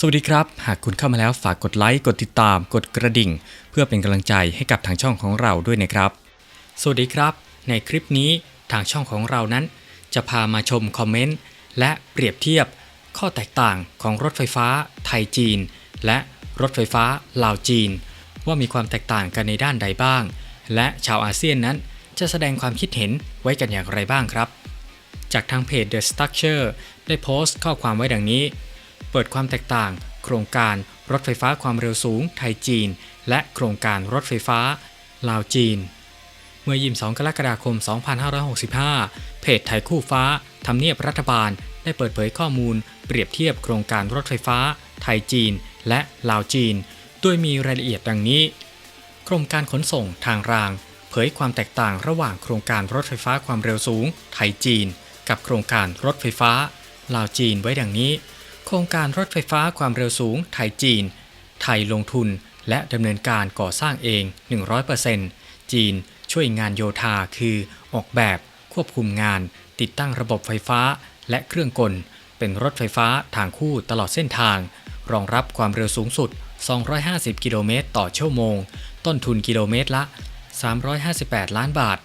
สวัสดีครับ หากคุณเข้ามาแล้วฝากกดไลค์ กดติดตาม กดกระดิ่ง เพื่อเป็นกำลังใจให้กับทางช่องของเราด้วยนะครับ สวัสดีครับ ในคลิปนี้ทางช่องของเรานั้น จะพามาชมคอมเมนต์และเปรียบเทียบ ข้อแตกต่างของรถไฟฟ้า ไทยจีน และรถไฟฟ้าลาวจีน ว่ามีความแตกต่างกันในด้านใดบ้าง และชาวอาเซียนนั้นจะแสดงความคิดเห็นไว้กันอย่างไรบ้างครับ จากทางเพจ The Structure ได้โพสต์ข้อความไว้ดังนี้ ปิดความแตกต่าง โครงการรถไฟฟ้าความเร็วสูง ไทยจีน และโครงการรถไฟฟ้า ลาวจีน เมื่อ 22 กรกฎาคม 2565 เพจไทยคู่ฟ้าทำเนียบรัฐบาลได้เปิดเผยข้อมูล เปรียบเทียบโครงการรถไฟฟ้า ไทยจีน และลาวจีน โดยมีรายละเอียดดังนี้ กรมการขนส่งทางราง เผยความแตกต่างระหว่างโครงการรถไฟฟ้าความเร็วสูง ไทยจีน กับโครงการรถไฟฟ้า ลาวจีนไว้ดังนี้ โครงการรถไฟฟ้าความเร็วสูง ไทยจีน ไทยลงทุน และดำเนินการก่อสร้างเอง 100%จีนช่วยงานโยธาคือออกแบบ ควบคุมงาน ติดตั้งระบบไฟฟ้า และเครื่องกล เป็นรถไฟฟ้าทางคู่ตลอดเส้นทาง รองรับความเร็วสูงสุด 250 กิโลเมตรต่อชั่วโมง ต้นทุนกิโลเมตรละ 358 ล้านบาท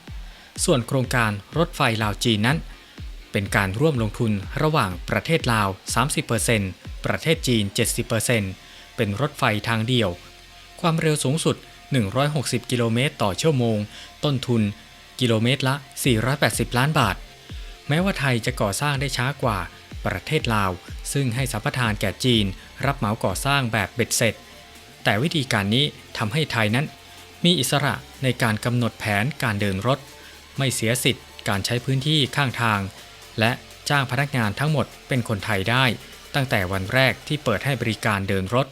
ส่วนโครงการรถไฟลาวจีนนั้น เป็นการร่วมลงทุนระหว่างประเทศลาว 30%ประเทศจีน 70%เป็นรถไฟทางเดี่ยว ความเร็วสูงสุด 160 กิโลเมตรต่อชั่วโมง ต้นทุน กิโลเมตรละ 480 ล้านบาท แม้ว่าไทยจะก่อสร้างได้ช้ากว่าประเทศลาว ซึ่งให้สัมปทานแก่จีน รับเหมาก่อสร้างแบบเบ็ดเสร็จ แต่วิธีการนี้ทำให้ไทยนั้น มีอิสระในการกำหนดแผนการเดินรถ ไม่เสียสิทธิ์การใช้พื้นที่ข้างทาง และจ้างพนักงานทั้งหมดเป็นคนไทยได้ ตั้งแต่วันแรกที่เปิดให้บริการเดินรถ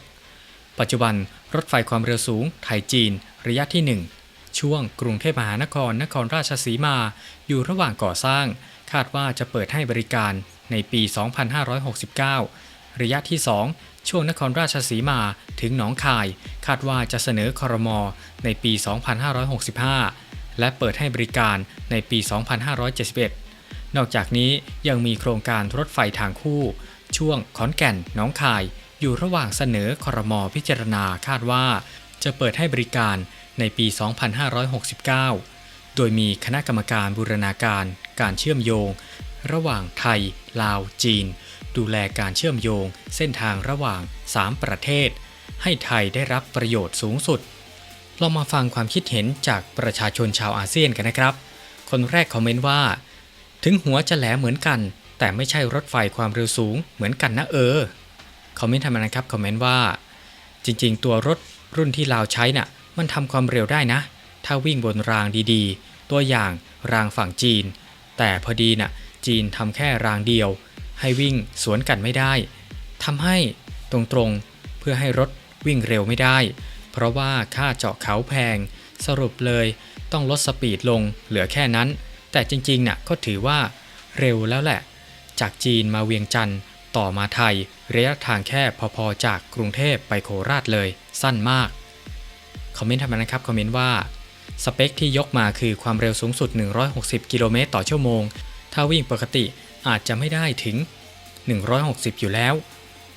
ปัจจุบันรถไฟความเร็วสูง ไทยจีน ระยะที่ 1 ช่วงกรุงเทพมหานครนครราชสีมา อยู่ระหว่างก่อสร้าง คาดว่าจะเปิดให้บริการในปี 2569 ระยะที่ 2 ช่วงนครราชสีมาถึงหนองคาย คาดว่าจะเสนอคอรมอในปี 2565 และเปิดให้บริการในปี 2571 นอกจากนี้ยังมีโครงการรถไฟทางคู่ ช่วงขอนแก่นหนองคาย อยู่ระหว่างเสนอคอรมอพิจารณาคาดว่า จะเปิดให้บริการในปี 2569 โดยมีคณะกรรมการบูรณาการ การเชื่อมโยง ระหว่างไทย ลาว จีน ดูแลการเชื่อมโยง เส้นทางระหว่าง 3 ประเทศ ให้ไทยได้รับประโยชน์สูงสุดเรามาฟังความคิดเห็นจากประชาชนชาวอาเซียนกันนะครับ คนแรกคอมเมนต์ว่า ถึงหัวจะแหลมเหมือนกัน แต่ไม่ใช่รถไฟความเร็วสูงเหมือนกันนะเออ คอมเมนต์ทำมนะครับ คอมเมนต์ว่า จริง ๆ ตัวรถรุ่นที่ลาวใช้น่ะ มันทำความเร็วได้นะ ถ้าวิ่งบนรางดีๆ ตัวอย่างรางฝั่งจีน แต่พอดีน่ะ จีนทำแค่รางเดียว ให้วิ่งสวนกันไม่ได้ทำให้ตรงๆเพื่อให้รถวิ่งเร็วไม่ได้ เพราะว่าค่าเจาะเขาแพง สรุปเลยต้องลดสปีดลงเหลือแค่นั้น แต่จริงๆน่ะก็ถือว่าเร็วแล้วแหละ จากจีนมาเวียงจันทร์ต่อมาไทย ระยะทางแค่พอๆ จากกรุงเทพไปโคราชเลย สั้นมาก คอมเมนต์ทำมานะครับ คอมเมนต์ว่า สเปคที่ยกมาคือความเร็วสูงสุด 160 กิโลเมตรต่อชั่วโมง ถ้าวิ่งปกติอาจจะไม่ได้ถึง 160 อยู่แล้ว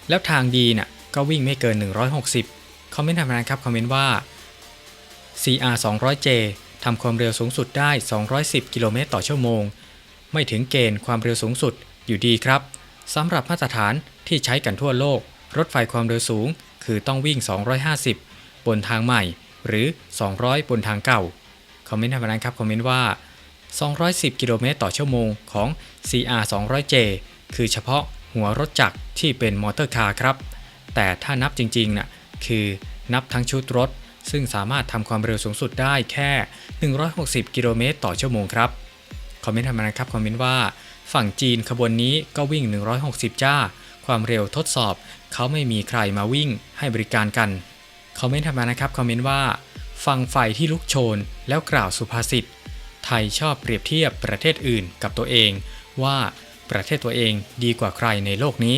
แล้วทางดีน่ะก็วิ่งไม่เกิน 160 คอมเมนต์ทำมานะครับ คอมเมนต์ว่า CR 200J ทำความเร็วสูงสุดได้ 210 กิโลเมตรต่อชั่วโมง ไม่ถึงเกณฑ์ความเร็วสูงสุดอยู่ดีครับสำหรับมาตรฐานที่ใช้กันทั่วโลก รถไฟความเร็วสูง คือต้องวิ่ง 250 บนทางใหม่ หรือ 200 บนทางเก่า คอมเมนต์ทางนั้นครับคอมเมนต์ว่า 210 กิโลเมตรต่อชั่วโมงของ CR 200J คือเฉพาะหัวรถจักรที่เป็นมอเตอร์คาร์ครับ แต่ถ้านับจริงๆน่ะคือนับทั้งชุดรถ ซึ่งสามารถทำความเร็วสูงสุดได้แค่ 160 กิโลเมตรต่อชั่วโมงครับ คอมเมนต์ทำมานะครับ คอมเมนต์ว่า ฝั่งจีนขบวนนี้ก็วิ่ง 160 จ้า ความเร็วทดสอบ เขาไม่มีใครมาวิ่งให้บริการกัน คอมเมนต์ทำมานะครับ คอมเมนต์ว่า ฟังไฟที่ลุกโชน แล้วกล่าวสุภาษิต ไทยชอบเปรียบเทียบประเทศอื่นกับตัวเอง ว่าประเทศตัวเองดีกว่าใครในโลกนี้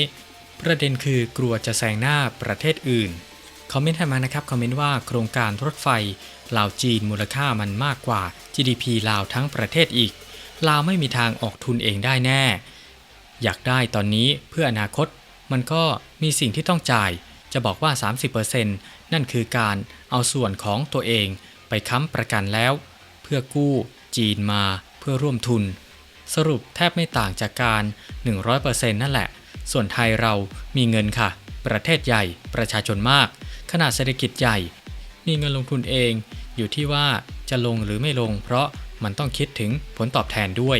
ประเด็นคือกลัวจะแซงหน้าประเทศอื่น คอมเมนต์ให้มานะครับ คอมเมนต์ว่าโครงการรถไฟลาวจีนมูลค่ามันมากกว่า GDP ลาวทั้งประเทศอีก ลาวไม่มีทางออกทุนเองได้แน่ อยากได้ตอนนี้เพื่ออนาคต มันก็มีสิ่งที่ต้องจ่าย จะบอกว่า 30%นั่นคือการเอาส่วนของตัวเองไปค้ำประกันแล้ว เพื่อกู้จีนมาเพื่อร่วมทุน สรุปแทบไม่ต่างจากการ 100%นั่นแหละ ส่วนไทยเรามีเงินค่ะ ประเทศใหญ่ประชาชนมาก นาดเศรษฐกิจใหญ่ มีเงินลงทุนเองอยู่ที่ว่าจะลงหรือไม่ลง เพราะมันต้องคิดถึงผลตอบแทนด้วย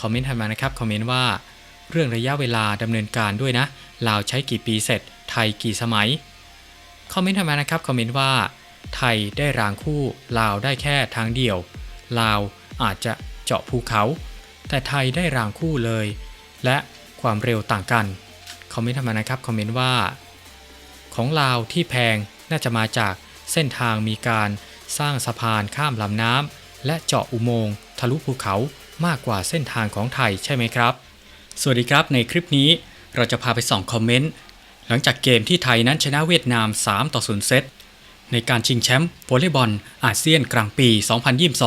คอมเมนต์ถัดมานะครับ คอมเมนต์ว่า เรื่องระยะเวลาดำเนินการด้วยนะลาวใช้กี่ปีเสร็จ ไทยกี่สมัย คอมเมนต์ถัดมานะครับ คอมเมนต์ว่า ไทยได้รางคู่ ลาวได้แค่ทางเดียว ลาวอาจจะเจาะภูเขา แต่ไทยได้รางคู่เลย และความเร็วต่างกัน คอมเมนต์ถัดมานะครับ คอมเมนต์ว่า ของลาวที่แพงน่าจะมาจากเส้นทางมีการสร้างสะพานข้ามลำน้ำและเจาะอุโมงค์ทะลุภูเขามากกว่าเส้นทางของไทยใช่ไหมครับ สวัสดีครับในคลิปนี้เราจะพาไปส่องคอมเมนต์หลังจากเกมที่ไทยนั้นชนะเวียดนาม 3 ต่อ 0 เซตในการชิงแชมป์วอลเลย์บอลอาเซียนกลางปี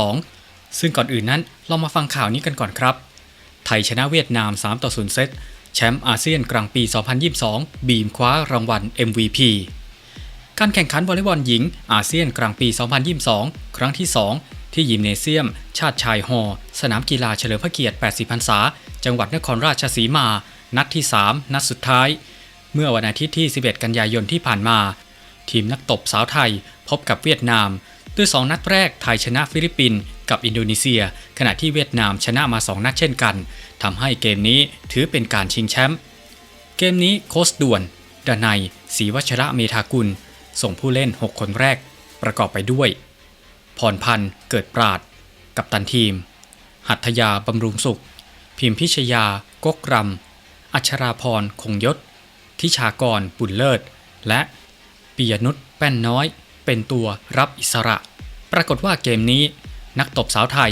2022 ซึ่งก่อนอื่นนั้นเรามาฟังข่าวนี้กันก่อนครับ ไทยชนะเวียดนาม 3 ต่อ 0 เซต แชมป์อาเซียนกลางปี 2022 บีมคว้ารางวัล MVP การแข่งขันวอลเลย์บอลหญิงอาเซียนกลางปี 2022 ครั้งที่ 2 ที่ยิมเนเซียม ชาติชายฮอสนามกีฬาเฉลิมพระเกียรติ 80 พรรษา จังหวัดนครราชสีมา นัดที่ 3 นัดสุดท้าย เมื่อวันอาทิตย์ที่ 11 กันยายนที่ผ่านมา ทีมนักตบสาวไทยพบกับเวียดนาม ด้วย 2 นัดแรกไทยชนะฟิลิปปินส์ กับอินโดนีเซีย ขณะที่เวียดนามชนะมา 2 นัดเช่นกันทำให้เกมนี้ถือเป็นการชิงแชมป์เกมนี้โค้ชด่วนดนัยศรีวัชระเมธากุล ส่งผู้เล่น 6 คนแรก ประกอบไปด้วย พรพันธ์เกิดปราด กับตันทีม หัตถยาบำรุงสุข พิมพิชยากกรำอัชราพรคงยศ ทิชากรบุญเลิศ และปิยนุชแป้นน้อย เป็นตัวรับอิสระ ปรากฏว่าเกมนี้ นักตบสาวไทย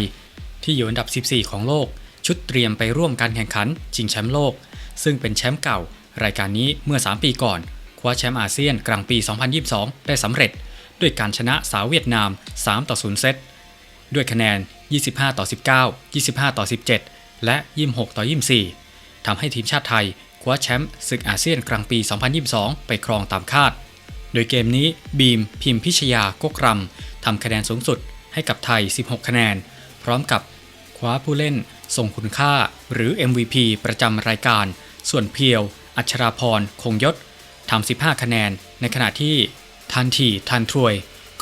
ที่อยู่อันดับ 14 ของโลก ชุดเตรียมไปร่วมการแข่งขันชิงแชมป์โลก ซึ่งเป็นแชมป์เก่า รายการนี้เมื่อ 3 ปีก่อน คว้าแชมป์อาเซียนกลางปี 2022 ได้สำเร็จ ด้วยการชนะสาวเวียดนาม 3 ต่อ 0 เซต ด้วยคะแนน 25 ต่อ 19 25 ต่อ 17 และ 26 ต่อ 24ทำให้ทีมชาติไทยคว้าแชมป์ศึกอาเซียนกลางปี 2022 ไปครองตามคาด โดยเกมนี้บีมพิมพิชยากกรำทำคะแนนสูงสุด ให้กับไทย 16 คะแนน พร้อมกับคว้าผู้เล่นทรงคุณค่าหรือ MVP ประจำรายการ ส่วนเพียว อัชราพร คงยศทำ 15 คะแนน ในขณะที่ทันทีทันทรวย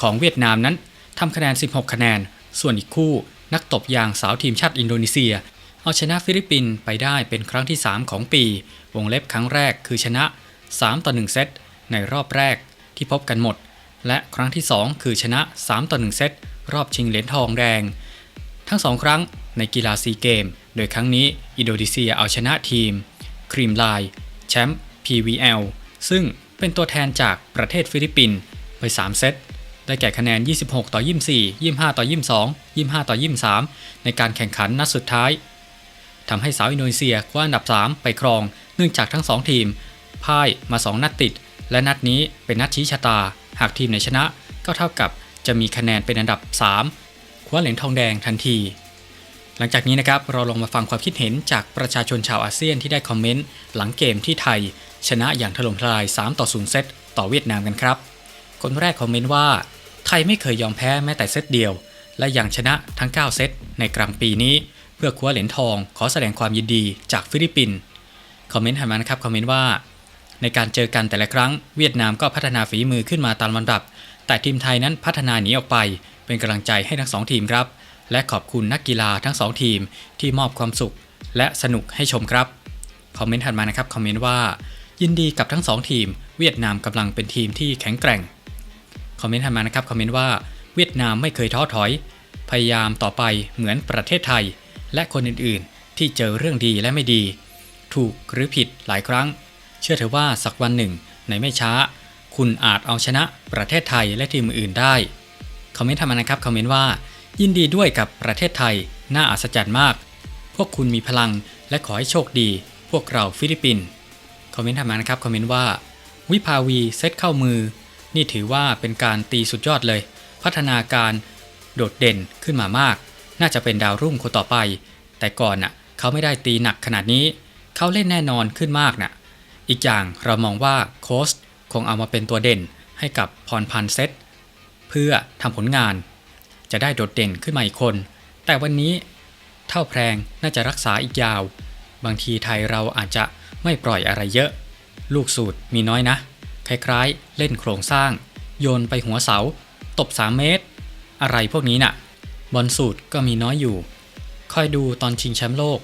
ของเวียดนามนั้นทำคะแนน 16 คะแนน ส่วนอีกคู่นักตบยางสาวทีมชาติอินโดนีเซีย เอาชนะฟิลิปปินส์ไปได้เป็นครั้งที่ 3 ของปี วงเล็บครั้งแรกคือชนะ 3 ต่อ 1 เซตในรอบแรกที่พบกันหมด และครั้งที่ 2 คือชนะ 3 ต่อ 1 เซต รอบชิงเหรียญทองแดง ทั้งสองครั้งในกีฬาซีเกม โดยครั้งนี้อินโดนีเซียเอาชนะทีม ครีมไลน์แชมป์ PVL ซึ่งเป็นตัวแทนจากประเทศฟิลิปปินส์ไป 3 เซต ได้แก่คะแนน 26 ต่อ 24 25 ต่อ 22 25 ต่อ 23 ในการแข่งขันนัดสุดท้ายทำให้สาวอินโดนีเซียคว้าอันดับ 3 ไปครอง เนื่องจากทั้ง 2 ทีมพ่ายมา 2 นัดติด และนัดนี้เป็นนัดชี้ชะตา หากทีมไหนชนะก็เท่ากับ จะมีคะแนนเป็นอันดับ 3 คว้าเหรียญทองแดงทันที หลังจากนี้นะครับเราลองมาฟังความคิดเห็นจากประชาชนชาวอาเซียนที่ได้คอมเมนต์หลังเกมที่ไทย ชนะอย่างถล่มทลาย 3 ต่อ 0 เซตต่อเวียดนามกันครับ คนแรกคอมเมนต์ว่า ไทยไม่เคยยอมแพ้แม้แต่เซตเดียว และยังชนะทั้ง 9 เซตในกลางปีนี้ เพื่อคว้าเหรียญทอง ขอแสดงความยินดีจากฟิลิปปินส์คอมเมนต์ถัดมานะครับคอมเมนต์ว่าในการเจอกันแต่ละครั้งเวียดนามก็พัฒนาฝีมือขึ้นมาตามลำดับ แต่ทีมไทยนั้นพัฒนาหนีออกไป เป็นกำลังใจให้ทั้งสองทีมครับ และขอบคุณนักกีฬาทั้งสองทีมที่มอบความสุข และสนุกให้ชมครับ คอมเมนต์ถัดมานะครับ คอมเมนต์ว่า ยินดีกับทั้งสองทีม เวียดนามกำลังเป็นทีมที่แข็งแกร่ง คอมเมนต์ถัดมานะครับ คอมเมนต์ว่า เวียดนามไม่เคยท้อถอย พยายามต่อไปเหมือนประเทศไทย และคนอื่นๆ ที่เจอเรื่องดีและไม่ดี ถูกหรือผิดหลายครั้ง เชื่อเถอะว่าสักวันหนึ่ง ในไม่ช้า คุณอาจเอาชนะประเทศไทยและทีมอื่นได้ คอมเมนต์ทำมานะครับ คอมเมนต์ว่า ยินดีด้วยกับประเทศไทย น่าอัศจรรย์มาก พวกคุณมีพลังและขอให้โชคดี พวกเราฟิลิปปินส์คอมเมนต์ทำมานะครับ คอมเมนต์ว่า วิภาวีเซตเข้ามือ นี่ถือว่าเป็นการตีสุดยอดเลย พัฒนาการโดดเด่นขึ้นมามาก น่าจะเป็นดาวรุ่งคนต่อไป แต่ก่อนน่ะเขาไม่ได้ตีหนักขนาดนี้ เขาเล่นแน่นอนขึ้นมากน่ะ อีกอย่างเรามองว่าโค้ช คงเอามาเป็นตัวเด่นให้กับพรพันธ์เซตเพื่อทำผลงาน จะได้โดดเด่นขึ้นมาอีกคน แต่วันนี้เท่าแพรงน่าจะรักษาอีกยาว บางทีไทยเราอาจจะไม่ปล่อยอะไรเยอะ ลูกสูตรมีน้อยนะ คล้ายๆ เล่นโครงสร้าง โยนไปหัวเสา ตบ 3 เมตร อะไรพวกนี้น่ะ บอลสูตรก็มีน้อยอยู่ คอยดูตอนชิงแชมป์โลก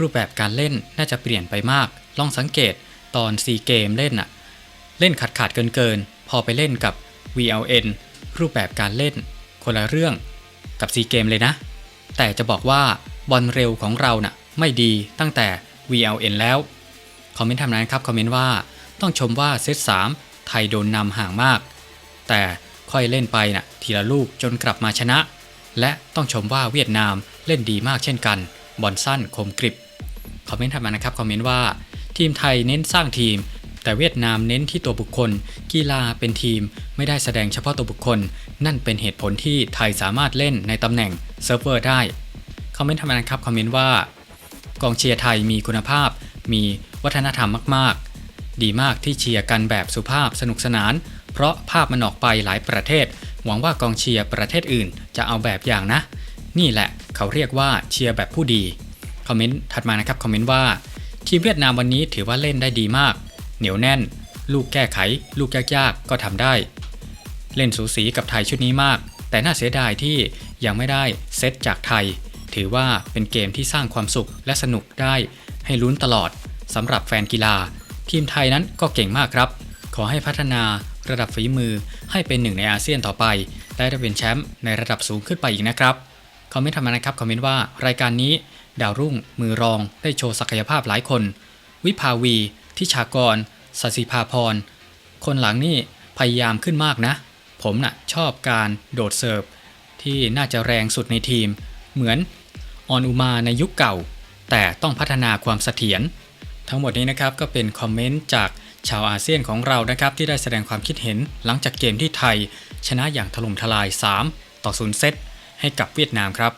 รูปแบบการเล่นน่าจะเปลี่ยนไปมาก ลองสังเกตตอนซีเกมเล่นน่ะ เล่นขาดขาดเกินเกินๆพอไปเล่นกับ VLN รูปแบบการเล่น คนละเรื่องกับซีเกมเลยนะ แต่จะบอกว่าบอลเร็วของเราน่ะไม่ดีตั้งแต่ VLN แล้ว คอมเมนต์ทำนั้นครับ คอมเมนต์ว่าต้องชมว่าเซต3ไทยโดนนำห่างมาก แต่ค่อยเล่นไปน่ะทีละลูกจนกลับมาชนะ และต้องชมว่าเวียดนามเล่นดีมากเช่นกันบอลสั้นคมกริบ คอมเมนต์ทำมานะครับ คอมเมนต์ว่า ทีมไทยเน้นสร้างทีม แต่เวียดนามเน้นที่ตัวบุคคล กีฬาเป็นทีม ไม่ได้แสดงเฉพาะตัวบุคคล นั่นเป็นเหตุผลที่ไทยสามารถเล่นในตำแหน่งเซิร์ฟเวอร์ได้คอมเมนต์ทำมานะครับคอมเมนต์ว่ากองเชียร์ไทยมีคุณภาพ มีวัฒนธรรมมาก ๆ ดีมากที่เชียร์กันแบบสุภาพสนุกสนาน เพราะภาพมันออกไปหลายประเทศ หวังว่ากองเชียร์ประเทศอื่นจะเอาแบบอย่างนะ นี่แหละเขาเรียกว่าเชียร์แบบผู้ดีคอมเมนต์ถัดมานะครับคอมเมนต์ว่าทีมเวียดนามวันนี้ถือว่าเล่นได้ดีมาก เหนียวแน่น ลูกแก้ไข ลูกยากๆก็ทำได้ เล่นสูสีกับไทยชุดนี้มาก แต่น่าเสียดายที่ยังไม่ได้เซตจากไทย ถือว่าเป็นเกมที่สร้างความสุขและสนุกได้ ให้ลุ้นตลอดสำหรับแฟนกีฬา ทีมไทยนั้นก็เก่งมากครับ ขอให้พัฒนาระดับฝีมือให้เป็นหนึ่งในอาเซียนต่อไปและได้เป็นแชมป์ในระดับสูงขึ้นไปอีกนะครับคอมเมนต์ทำมานะครับคอมเมนต์ว่ารายการนี้ ดาวรุ่ง มือรอง ได้โชว์ศักยภาพหลายคน วิภาวี ทิชากรสศิภาพร คนหลังนี่พยายามขึ้นมากนะ ผมน่ะชอบการโดดเสิร์ฟ ที่น่าจะแรงสุดในทีม เหมือนออนอุมาในยุคเก่า แต่ต้องพัฒนาความเสถียรทั้งหมดนี้นะครับก็เป็นคอมเมนต์จากชาวอาเซียนของเรานะครับที่ได้แสดงความคิดเห็นหลังจากเกมที่ไทย ชนะอย่างถล่มทลาย 3 ต่อ 0 เซตให้กับเวียดนามครับ